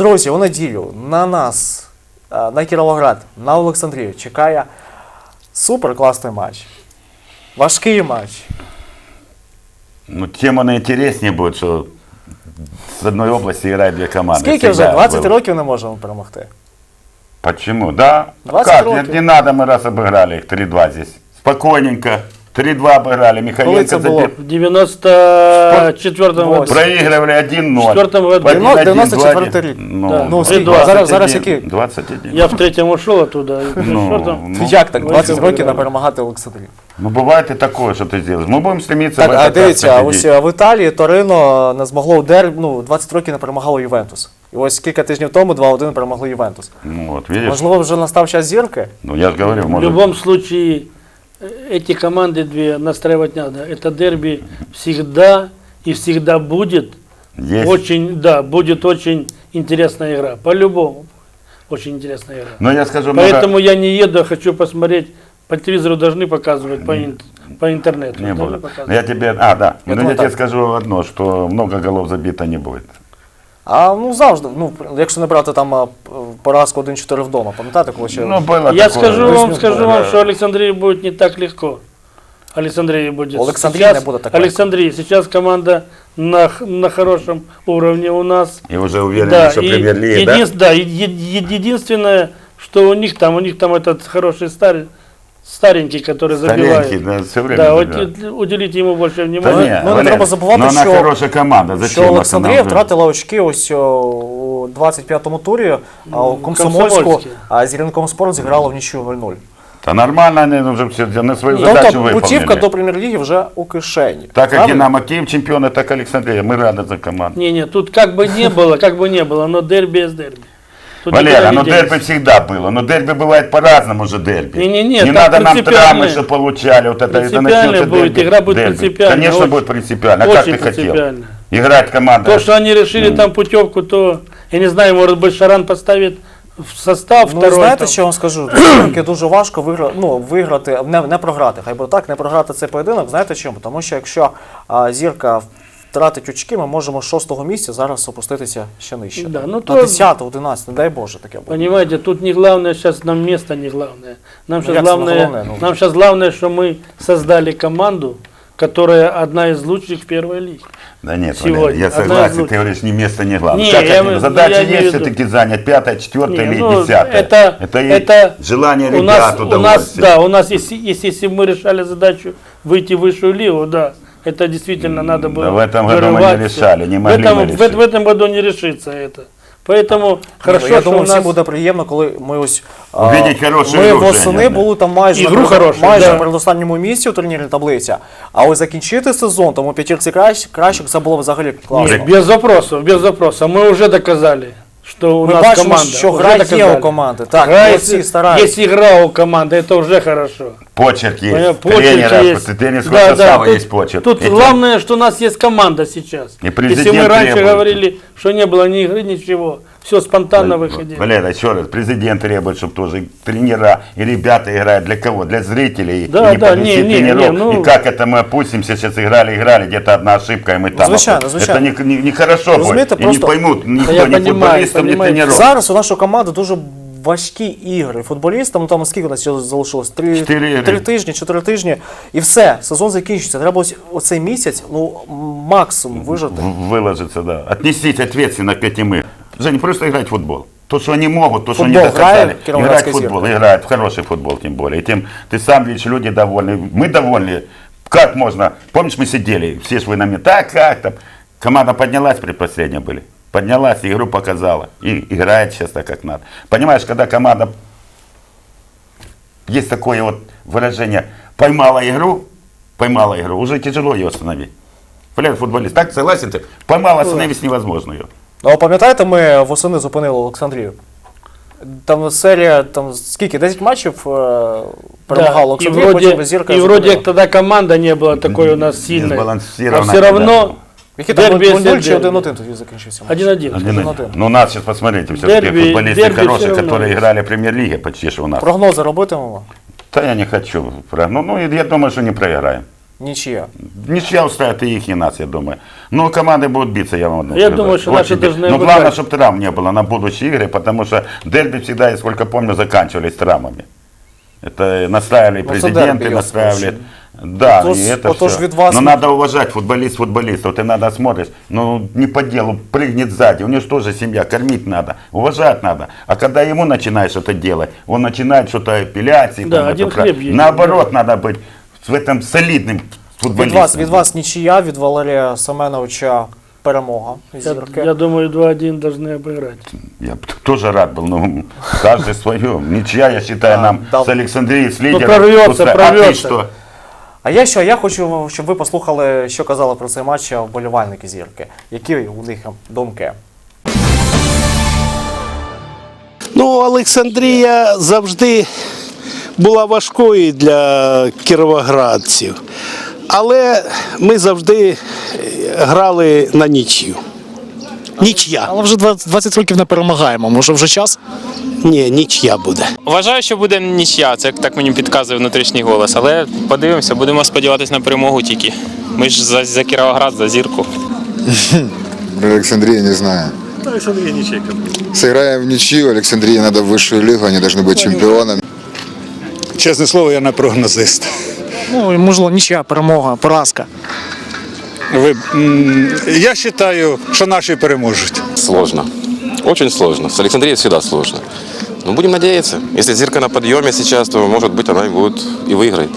Друзі, у неділю на нас, е, на Кіровоград, на Олександрію чекає супер класний матч. Важкий матч. Ну, тем оно интереснее будет, что с одной области играют две команды. Скільки вже? Всегда 20 было. років не можемо перемогти. Почему? Да? 20 как? років. Не, не надо, мы раз обыграли их 3-2 здесь. Спокойненько. 3-2 обыграли. Коли Михаленко це було? забил. В 94 году. Восемь. Проигрывали 1-0. четвертом году. Потом 94 1-2. рік. Ну, Да. Ну, скільки? 21. Зараз- зараз які? 21. Я в третьем ушел оттуда. и в Ну, четвертом. ну, Як так? ну, 20 це років не виграли. перемагати Олександрію. ну, бывает и такое, что ты сделаешь. Мы будем стремиться Так, в а этот раз дивіться, победить. ось е, в Італії Торино не змогло у дербі, ну, 20 років не перемагало Ювентус. І ось кілька тижнів тому 2-1 перемогли Ювентус. Ну, вот, видишь? Можливо, вже настав час зірки? Ну, я же говорю, В может... любом случае, э, эти команды две настраивать надо. Это дерби всегда и всегда будет. Есть. Очень, да, будет очень интересная игра. По-любому. Очень интересная игра. Но я скажу много... Поэтому я не еду, а хочу посмотреть. По телевизору должны показывать, по, ин- по интернету. Не буду. я тебе, а, да. Но думаю, я тебе так. скажу одно, что много голов забито не будет. А ну завжди, ну, якщо не брати там поразку 1-4 вдома, пам'ятаєте, коли ще. Ну, было Я такое. скажу вам, скажу вам, что Александрии будет не так легко. Александрии будет. Сейчас, не будет так легко. Александрии. Сейчас команда на, х- на хорошем уровне у нас. И уже уверен, Да, что и премьер-лига, да? единс- да, е- е- единственное, что у них там, у них там этот хороший стар, старенький, который Старенький, забивает. да, все время. Да, забивает. уди- уделите ему больше Та внимания. Ми- ні, ми не Валер, треба забувати, ну, вона що- хороша команда. Зачем Що нас Олександрія вона вже- втратила очки ось о, у 25-му турі, а у Комсомольську Комсомольське. а з Рівненком спорт зіграла в нічию 0-0. Та нормально, они уже все на свою задачу Тобто выполнили. путівка до прем'єр-ліги вже у кишені. Так как Правильно? Динамо Киев чемпионы, так и Александрия. Мы рады за команду. Не, не, тут как бы не было, как бы не было, но дерби есть дерби. Тут никуда Валера, не ну денешься. дерби всегда было. Но дерби бывает по-разному же дерби. Не-не-не, Не так надо нам принципиальное. травмы, что получали. Вот это, это Принципиально начнется будет, дерби. игра будет дерби. принципиальная, Конечно, очень- будет принципиально. А как очень ты хотел? принципиально. Играть команда. То, что они решили там путевку, то, я не знаю, может быть, Шаран поставит в состав Ну, второй. знаєте, там. що я вам скажу? Таки дуже важко виграти, ну, виграти, не, не програти. Хай буде так, не програти цей поєдинок. Знаєте чому? Тому що якщо а, зірка втратить очки, ми можемо з шостого місця зараз опуститися ще нижче. Да, ну На то- 10 11 не дай Боже таке буде. Понимаете, тут не главное сейчас нам место не главное. Нам сейчас не главное, головне? Ну. нам сейчас главное, что мы создали команду, которая одна из лучших первой лиге. Да нет, Сегодня. Валерий, я согласен, ты говоришь, не место, не главное. Не, Как я имею- Задача я есть все-таки занять пятое, четвертое Не, или ну, десятое. это- это, это желание У ребят нас, у нас, да, у нас, если, если, если мы решали задачу выйти в высшую лигу, да, это действительно надо было в этом году мы не вырываться. решали, не в могли этом, мы в, решить. в этом году не решится это. Поэтому хорошо, я что думаю, у нас... всім буде приємно, коли ми ось а, Увидеть хорошу ми ігру, восени Женя, були там майже, Ігру на, перед- хорошу, майже да. на передостанньому місці у турнірній таблиці. А ось закінчити сезон, тому п'ятірці кращ, кращих це було взагалі класно. Нет, без вопросов, без вопросов. Мы уже доказали, что у Ми нас бачимо, команда. що уже гра є доказали. у команди. Так, Гра молодці, есть, стараються. есть игра у команды, это уже хорошо. Почерк есть, Понятно, почерк тренера, есть. тренерского Да, да, состава тут- есть почерк. Тут Эти- главное, что у нас есть команда сейчас. И президент Если мы раньше требует. говорили, что не было ни игры, ничего, все спонтанно выходило. Валера, еще раз, президент требует, чтобы тоже тренера и ребята играют для кого? Для зрителей Да, и не да, подвести не, не, тренеров. не, ну- И как это мы опустимся, сейчас играли, играли, где-то одна ошибка, и мы там. Звичайно, опу- звичайно. Это не, не, не хорошо Розумієте, будет. И просто- не поймут никто, я ни понимаю, футболистов, ни понимаю. тренеров. Зараз у нашої команди дуже важкі ігри. Футболістам, ну там скільки у нас ще залишилось? Три, Чотири ігри. три тижні, чотири тижні. І все, сезон закінчиться. Треба ось оцей місяць, ну, максимум вижити. В- Выложиться, да. Отнесись ответственно к этим играм. Женя, просто играть в футбол. То, что они могут, то, что они Футбол доказали. играет Кировоградская Играть в футбол, зеркало? играют в хороший футбол, тем более. И тем ты сам видишь, люди довольны. Мы довольны. Как можно? Помнишь, мы сидели, все ж вы на мне, так, как там? Команда поднялась, предпоследняя были. Поднялась, игру показала. И играет сейчас так, как надо. Понимаешь, когда команда есть такое вот выражение, поймала игру, поймала игру, уже тяжело ее остановить. Блин, футболист, так согласен ты? Поймал, остановить невозможно ее. Ну, а пам'ятаєте, ми восени зупинили Олександрію? Там серія, там скільки? 10 матчів е, перемагала и Олександрія, вроде, потім зірка и вроде зупинила. тогда команда не была такой у нас сильной. А Сбалансированная, все равно Які там дерби есть 0-0 чи дерби. 1-1 тоді закінчився? матч? 1-1. Один Один-один. один. Ну, у нас сейчас, посмотрите, все-таки Дерби- футболисты дерби хорошие, всё равно которые есть. играли в премьер-лиге почти что у нас. Прогнози робитимемо? Да я не хочу. про- Ну, ну, я думаю, что не проиграем. Нічия. Ничья устраивает и их, и нас, я думаю. Но команды будут биться, я вам одно Я скажу. думаю, что Вот наши тебе. должны Но обыграть. главное, чтобы травм не было на будущие игры, потому что дерби всегда, я сколько помню, заканчивались травмами. Это настраивали Ну, это президенты, дерби, я настраивали. слышу. Да, Отож- и это отож всё. від вас Но ми- надо уважать футболист футболиста. Вот ты надо смотришь, ну не по делу, прыгнет сзади. У него же тоже семья, кормить надо, уважать надо. А когда ему начинаешь это делать, он начинает что-то апелляции. Да, там, один это, хлеб едет, Наоборот, надо быть в этом солидным Від футболистом. вас, від вас нічия, від Валерія Семеновича перемога. Я, Зірки. я думаю, 2-1 должны обыграть. Я б тоже рад был, но каждый свое. Ничья, я считаю, Да, нам да. с Александрией, с лидером. прорвется, устраивает. А ты прорвется. что? А я що? Я хочу, щоб ви послухали, що казали про цей матч вболівальники зірки. Які у них думки? Ну, Олександрія завжди була важкою для кіровоградців. Але ми завжди грали на нічю. Нічия. Але вже 20 20 років не перемагаємо. Може вже час? Ні, нічия буде. Вважаю, що буде нічия, це так мені підказує внутрішній голос. Але подивимося, будемо сподіватися на перемогу тільки. Ми ж за, за Кіровоград, за зірку. Про Александрию не знаю. Александрия ничейка. Сыграем в ничью. Александрии надо в высшую лигу, они должны быть чемпионами. Чесне слово, я не прогнозист. Ну і можливо нічия, перемога, поразка. Ви, м, я вважаю, що наші переможуть. Сложно. Очень сложно. С Александрией всегда сложно. Но будем надеяться. Если Зирка на подъеме сейчас, то, может быть, она и будет и выиграет.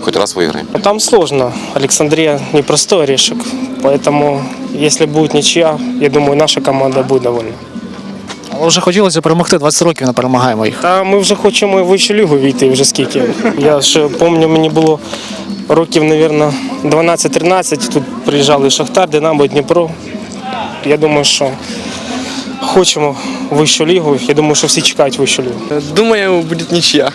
Хоть раз выиграем. Там сложно. Александрия непростой орешек. Поэтому, если будет ничья, я думаю, наша команда буде довольна. Але вже хотілося перемогти, 20 років не перемагаємо їх. Та ми вже хочемо і в вищу лігу війти вже скільки. Я ще пам'ятаю, мені було років, мабуть, 12-13. Тут приїжджали Шахтар, Динамо, Дніпро. Я думаю, що хочемо в вищу лігу. Я думаю, що всі чекають вищу лігу. Думаю, будет ничья.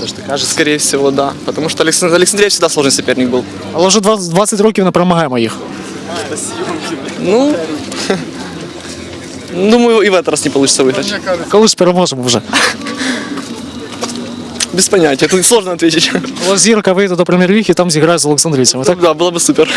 То, что ты кажешь, скорее всего, да. Потому что Александ- Александрия всегда сложный соперник был. Але вже 20 20 років не перемагаємо їх. Ну, думаю, и в этот раз не получится выиграть. Коли ж переможемо вже? Без понятия, тут сложно ответить. Але выйдет до премьер-лиги, там зіграє з Олександрійцями. Так? Да, было бы супер.